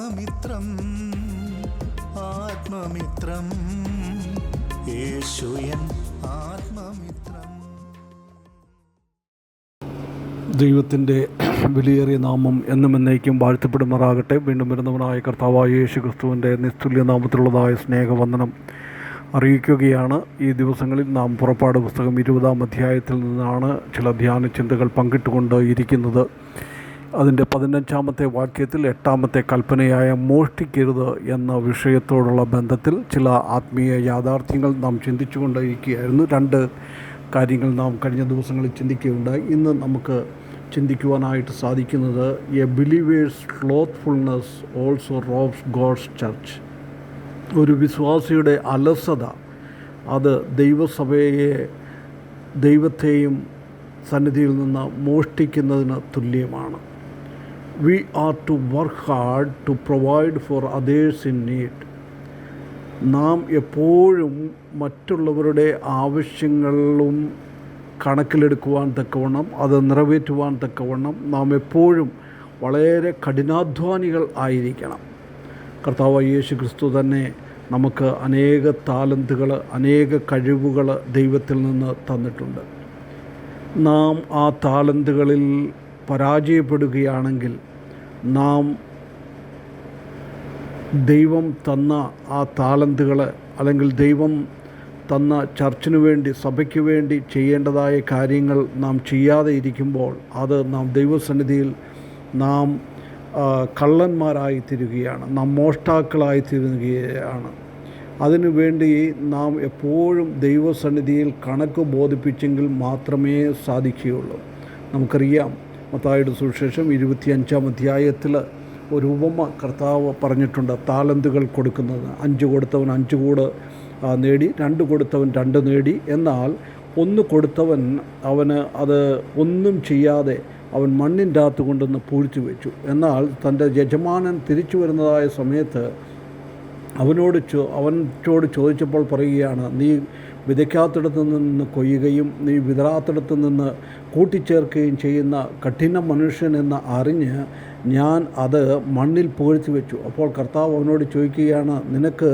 ആത്മമിത്രം ആത്മമിത്രം. യേശുയൻ ആത്മമിത്രം. ദൈവത്തിന്റെ വിലയേറിയ നാമം എന്നും എന്നേക്കും വാഴ്ത്തപ്പെടുമാറാകട്ടെ. വീണ്ടും വരുന്നവനായ കർത്താവായ യേശു ക്രിസ്തുവിന്റെ നിസ്തുല്യ നാമത്തിലുള്ളതായ സ്നേഹവന്ദനം അറിയിക്കുകയാണ്. ഈ ദിവസങ്ങളിൽ നാം പുറപ്പാട് പുസ്തകം ഇരുപതാം അധ്യായത്തിൽ നിന്നാണ് ചില ധ്യാന ചിന്തകൾ പങ്കിട്ടുകൊണ്ട് ഇരിക്കുന്നത്. അതിന്റെ പതിനഞ്ചാമത്തെ വാക്യത്തിൽ എട്ടാമത്തെ കൽപ്പനയായ മോഷ്ടിക്കരുത് എന്ന വിഷയത്തോടുള്ള ബന്ധത്തിൽ ചില ആത്മീയ യാഥാർത്ഥ്യങ്ങൾ നാം ചിന്തിച്ചു കൊണ്ടിരിക്കുകയായിരുന്നു രണ്ട് കാര്യങ്ങൾ നാം കഴിഞ്ഞ ദിവസങ്ങളിൽ ചിന്തിക്കുകയുണ്ടായി. ഇന്ന് നമുക്ക് ചിന്തിക്കുവാനായിട്ട് സാധിക്കുന്നത് a believer's slothfulness also robs God's church ഒരു വിശ്വാസിയുടെ അലസത അത് ദൈവസഭയെ ദൈവത്തെയും സന്നിധിയിൽ നിന്ന് മോഷ്ടിക്കുന്നതിന് തുല്യമാണ്. We are to work hard to provide for others in need നാം എപ്പോഴും മറ്റുള്ളവരുടെ ആവശ്യങ്ങളും കണക്കിലെടുക്കുവാൻ തക്കവണ്ണം അത് നിറവേറ്റുവാൻ തക്കവണ്ണം നാം എപ്പോഴും വളരെ കഠിനാധ്വാനികൾ ആയിരിക്കണം. കർത്താവ് യേശു ക്രിസ്തു തന്നെ നമുക്ക് അനേക താലന്തുകൾ അനേക കഴിവുകൾ ദൈവത്തിൽ നിന്ന് തന്നിട്ടുണ്ട്. നാം ആ താലന്തുകളിൽ പരാജയപ്പെടുകയാണെങ്കിൽ നാം ദൈവം തന്ന ആ താലന്തുകൾ അല്ലെങ്കിൽ ദൈവം തന്ന ചർച്ചിനു വേണ്ടി സഭയ്ക്ക് വേണ്ടി ചെയ്യേണ്ടതായ കാര്യങ്ങൾ നാം ചെയ്യാതെ ഇരിക്കുമ്പോൾ അത് നാം ദൈവസന്നിധിയിൽ നാം കള്ളന്മാരായി തീരുകയാണ് നാം മോഷ്ടാക്കളായി തീരുകയാണ്. അതിനു വേണ്ടി നാം എപ്പോഴും ദൈവസന്നിധിയിൽ കണക്ക് ബോധിപ്പിച്ചെങ്കിൽ മാത്രമേ സാധിക്കുകയുള്ളൂ. നമുക്കറിയാം മത്തായുടെ സുവിശേഷം ഇരുപത്തിയഞ്ചാം അധ്യായത്തിൽ ഒരു ഉപമ കർത്താവ് പറഞ്ഞിട്ടുണ്ട് താലന്തുകൾ കൊടുക്കുന്നത്. അഞ്ച് കൊടുത്തവൻ അഞ്ച് കൂട് നേടി രണ്ട് കൊടുത്തവൻ രണ്ട് നേടി. എന്നാൽ ഒന്ന് കൊടുത്തവൻ അവന് അത് ഒന്നും ചെയ്യാതെ അവൻ മണ്ണിന്റെ അകത്ത് കൊണ്ടുവന്ന് പൂഴ്ത്തി വെച്ചു. എന്നാൽ തന്റെ യജമാനൻ തിരിച്ചു വരുന്നതായ സമയത്ത് അവനോട് ചോ അവനോട് ചോദിച്ചപ്പോൾ പറയുകയാണ് നീ വിതയ്ക്കാത്തിടത്ത് നിന്ന് കൊയ്യുകയും നീ വിതറാത്തിടത്ത് നിന്ന് കൂട്ടിച്ചേർക്കുകയും ചെയ്യുന്ന കഠിന മനുഷ്യൻ എന്ന് അറിഞ്ഞ് ഞാൻ അത് മണ്ണിൽ പുകഴ്ത്തി വെച്ചു. അപ്പോൾ കർത്താവ് അവനോട് ചോദിക്കുകയാണ് നിനക്ക്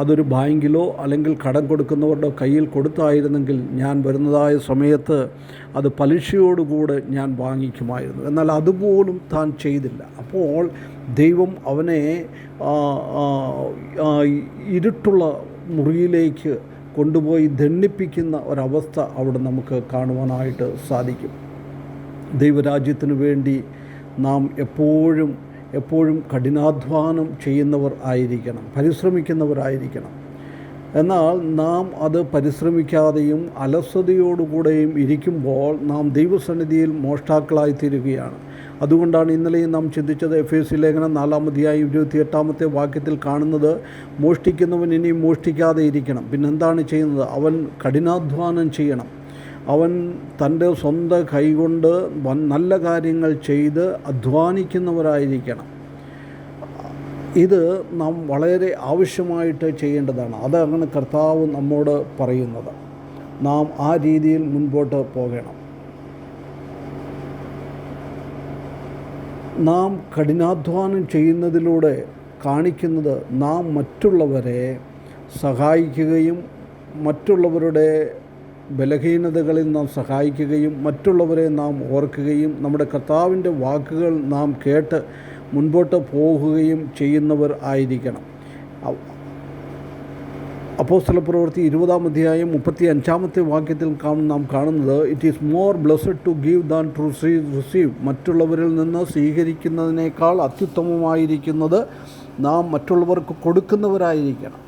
അതൊരു ബാങ്കിലോ അല്ലെങ്കിൽ കടം കൊടുക്കുന്നവരുടെ കയ്യിൽ കൊടുത്തായിരുന്നെങ്കിൽ ഞാൻ വരുന്നതായ സമയത്ത് അത് പലിശയോടുകൂടെ ഞാൻ വാങ്ങിക്കുമായിരുന്നു. എന്നാൽ അതുപോലും താൻ ചെയ്തില്ല. അപ്പോൾ ദൈവം അവനെ ഇരുട്ടുള്ള മുറിയിലേക്ക് കൊണ്ടുപോയി ദണ്ണിപ്പിക്കുന്ന ഒരവസ്ഥ അവിടെ നമുക്ക് കാണുവാനായിട്ട് സാധിക്കും. ദൈവരാജ്യത്തിന് വേണ്ടി നാം എപ്പോഴും എപ്പോഴും കഠിനാധ്വാനം ചെയ്യുന്നവർ ആയിരിക്കണം പരിശ്രമിക്കുന്നവരായിരിക്കണം. എന്നാൽ നാം അത് പരിശ്രമിക്കാതെയും അലസതയോടുകൂടെയും ഇരിക്കുമ്പോൾ നാം ദൈവസന്നിധിയിൽ മോഷ്ടാക്കളായി തീരുകയാണ് അതുകൊണ്ടാണ് ഇന്നലെയും നാം ചിന്തിച്ചത് എഫ് എസ് ലേഖനം നാലാമതിയായി ഇരുപത്തിയെട്ടാമത്തെ വാക്യത്തിൽ കാണുന്നത് മോഷ്ടിക്കുന്നവൻ ഇനി മോഷ്ടിക്കാതെ ഇരിക്കണം. പിന്നെന്താണ് ചെയ്യുന്നത്? അവൻ കഠിനാധ്വാനം ചെയ്യണം. അവൻ തന്റെ സ്വന്തം കൈകൊണ്ട് നല്ല കാര്യങ്ങൾ ചെയ്ത് അധ്വാനിക്കുന്നവരായിരിക്കണം. ഇത് നാം വളരെ ആവശ്യമായിട്ട് ചെയ്യേണ്ടതാണ്. അതാണ് കർത്താവ് നമ്മോട് പറയുന്നത്. നാം ആ രീതിയിൽ മുൻപോട്ട് പോകണം. നാം കഠിനാധ്വാനം ചെയ്യുന്നതിലൂടെ കാണിക്കുന്നത് നാം മറ്റുള്ളവരെ സഹായിക്കുകയും മറ്റുള്ളവരുടെ ബലഹീനതകളിൽ നാം സഹായിക്കുകയും മറ്റുള്ളവരെ നാം ഓർക്കുകയും നമ്മുടെ കർത്താവിന്റെ വാക്കുകൾ നാം കേട്ട് മുൻപോട്ട് പോകുകയും ചെയ്യുന്നവർ ആയിരിക്കണം. അപ്പോസ്തല പ്രവൃത്തി ഇരുപതാം അധ്യായം മുപ്പത്തി അഞ്ചാമത്തെ വാക്യത്തിൽ നാം കാണുന്നത് it is more blessed to give than to receive മറ്റുള്ളവരിൽ നിന്ന് സ്വീകരിക്കുന്നതിനേക്കാൾ അത്യുത്തമമായിരിക്കുന്നത് നാം മറ്റുള്ളവർക്ക് കൊടുക്കുന്നവരായിരിക്കണം.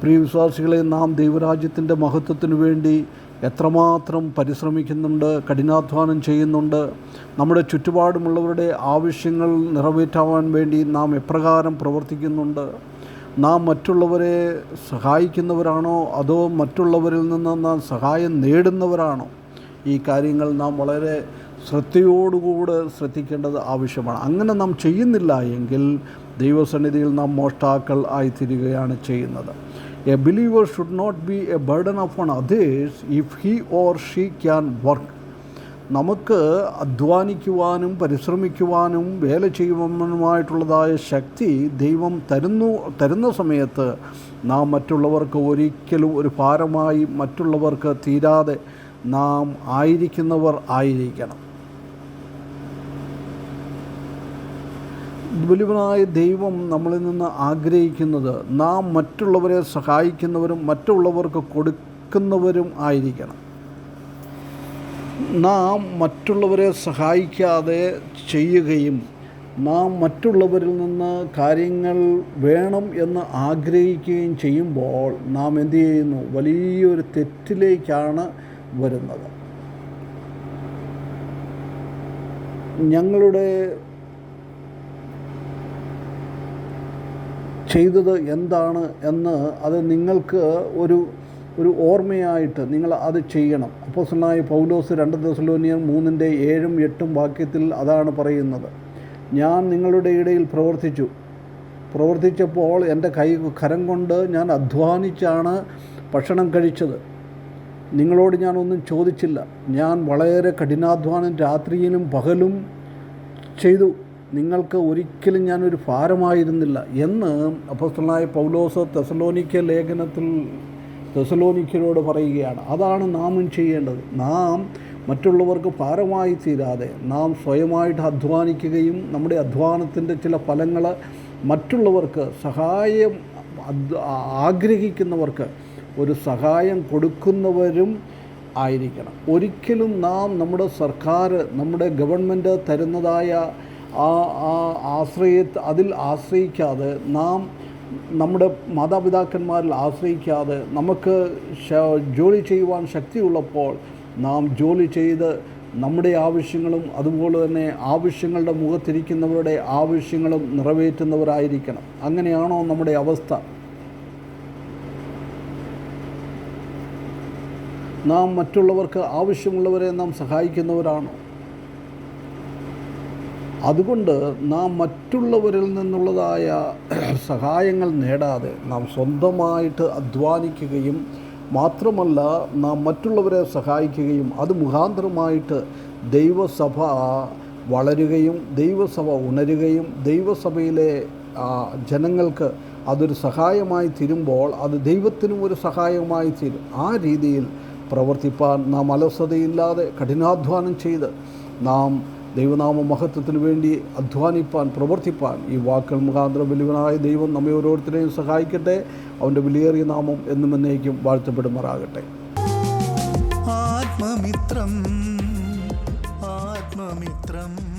പ്രിയ വിശ്വാസികളെ നാം ദൈവരാജ്യത്തിന്റെ മഹത്വത്തിനു വേണ്ടി എത്രമാത്രം പരിശ്രമിക്കുന്നുണ്ട് കഠിനാധ്വാനം ചെയ്യുന്നുണ്ട് നമ്മുടെ ചുറ്റുപാടുമുള്ളവരുടെ ആവശ്യങ്ങൾ നിറവേറ്റാൻ വേണ്ടി നാം എപ്രകാരം പ്രവർത്തിക്കുന്നുണ്ട്. നാം മറ്റുള്ളവരെ സഹായിക്കുന്നവരാണോ? അതോ മറ്റുള്ളവരിൽ നിന്ന് നാം സഹായം നേടുന്നവരാണോ? ഈ കാര്യങ്ങൾ നാം വളരെ ശ്രദ്ധയോടുകൂടെ ശ്രദ്ധിക്കേണ്ടത് ആവശ്യമാണ്. അങ്ങനെ നാം ചെയ്യുന്നില്ല എങ്കിൽ ദൈവസന്നിധിയിൽ നാം മോഷ്ടാക്കൾ ആയിത്തീരുകയാണ് ചെയ്യുന്നത്. A believer should not be a burden of on others if he or she can work നമുക്ക് അധ്വാനിക്കുവാനും പരിശ്രമിക്കുവാനും വേല ചെയ്യുവാനുമായിട്ടുള്ളതായ ശക്തി ദൈവം തരുന്നു തരുന്ന സമയത്ത് നാം മറ്റുള്ളവർക്ക് ഒരിക്കലും ഒരു ഭാരമായി മറ്റുള്ളവർക്ക് തീരാതെ നാം ആയിരിക്കുന്നവർ ആയിരിക്കണം. വലുവനായ ദൈവം നമ്മളിൽ നിന്ന് ആഗ്രഹിക്കുന്നത് നാം മറ്റുള്ളവരെ സഹായിക്കുന്നവരും മറ്റുള്ളവർക്ക് കൊടുക്കുന്നവരും ആയിരിക്കണം. നാം മറ്റുള്ളവരെ സഹായിക്കാതെ ചെയ്യുകയും നാം മറ്റുള്ളവരിൽ നിന്ന് കാര്യങ്ങൾ വേണം എന്ന് ആഗ്രഹിക്കുകയും ചെയ്യുമ്പോൾ നാം എന്ത് ചെയ്യുന്നു? വലിയൊരു തെറ്റിലേക്കാണ് വരുന്നത്. ഞങ്ങളുടെ ചെയ്തത് എന്താണ് എന്ന് അത് നിങ്ങൾക്ക് ഒരു ഒരു ഓർമ്മയായിട്ട് നിങ്ങൾ അത് ചെയ്യണം. അപ്പോസലായ പൗലോസ് രണ്ട് ദിവസലോനിയർ മൂന്നിന്റെ ഏഴും എട്ടും വാക്യത്തിൽ അതാണ് പറയുന്നത്. ഞാൻ നിങ്ങളുടെ ഇടയിൽ പ്രവർത്തിച്ചു. പ്രവർത്തിച്ചപ്പോൾ എന്റെ കൈ കരം കൊണ്ട് ഞാൻ അധ്വാനിച്ചാണ് ഭക്ഷണം കഴിച്ചത്. നിങ്ങളോട് ഞാനൊന്നും ചോദിച്ചില്ല. ഞാൻ വളരെ കഠിനാധ്വാനം രാത്രിയിലും പകലും ചെയ്തു. നിങ്ങൾക്ക് ഒരിക്കലും ഞാനൊരു ഭാരമായിരുന്നില്ല എന്ന് അപ്പസ്തലായ പൗലോസ് തെസലോനിക്ക ലേഖനത്തിൽ തെസലോനിക്കരോട് പറയുകയാണ്. അതാണ് നാമും ചെയ്യേണ്ടത്. നാം മറ്റുള്ളവർക്ക് ഭാരമായി തീരാതെ നാം സ്വയമായിട്ട് അധ്വാനിക്കുകയും നമ്മുടെ അധ്വാനത്തിന്റെ ചില ഫലങ്ങൾ മറ്റുള്ളവർക്ക് സഹായം ആഗ്രഹിക്കുന്നവർക്ക് ഒരു സഹായം കൊടുക്കുന്നവരും ആയിരിക്കണം. ഒരിക്കലും നാം നമ്മുടെ സർക്കാർ നമ്മുടെ ഗവൺമെന്റ് തരുന്നതായ ആ ആശ്രയ അതിൽ ആശ്രയിക്കാതെ നാം നമ്മുടെ മാതാപിതാക്കന്മാരിൽ ആശ്രയിക്കാതെ നമുക്ക് ജോലി ചെയ്യുവാൻ ശക്തിയുള്ളപ്പോൾ നാം ജോലി ചെയ്ത് നമ്മുടെ ആവശ്യങ്ങളും അതുപോലെ തന്നെ ആവശ്യങ്ങളുടെ മുഖത്തിരിക്കുന്നവരുടെ ആവശ്യങ്ങളും നിറവേറ്റുന്നവരായിരിക്കണം. അങ്ങനെയാണോ നമ്മുടെ അവസ്ഥ? നാം മറ്റുള്ളവർക്ക് ആവശ്യമുള്ളവരെ നാം സഹായിക്കുന്നവരാണോ? അതുകൊണ്ട് നാം മറ്റുള്ളവരിൽ നിന്നുള്ളതായ സഹായങ്ങൾ നേടാതെ നാം സ്വന്തമായിട്ട് അധ്വാനിക്കുകയും മാത്രമല്ല നാം മറ്റുള്ളവരെ സഹായിക്കുകയും അത് മുഖാന്തരമായിട്ട് ദൈവസഭ വളരുകയും ദൈവസഭ ഉണരുകയും ദൈവസഭയിലെ ജനങ്ങൾക്ക് അതൊരു സഹായമായി തീരുമ്പോൾ അത് ദൈവത്തിനും ഒരു സഹായമായി തീരും. ആ രീതിയിൽ പ്രവർത്തിപ്പാൻ നാം അലസതയില്ലാതെ കഠിനാധ്വാനം ചെയ്ത് നാം ദൈവനാമ മഹത്വത്തിന് വേണ്ടി അധ്വാനിപ്പാൻ പ്രവർത്തിപ്പാൻ ഈ വാക്കുകൾ മുഖാന്തരം വലിയവനായ ദൈവം നമ്മെ ഓരോരുത്തരെയും സഹായിക്കട്ടെ. അവന്റെ വിലയേറിയ നാമം എന്നും എന്നേക്കും വാഴ്ത്തപ്പെടുമാറാകട്ടെ. ആത്മമിത്രം ആത്മമിത്രം.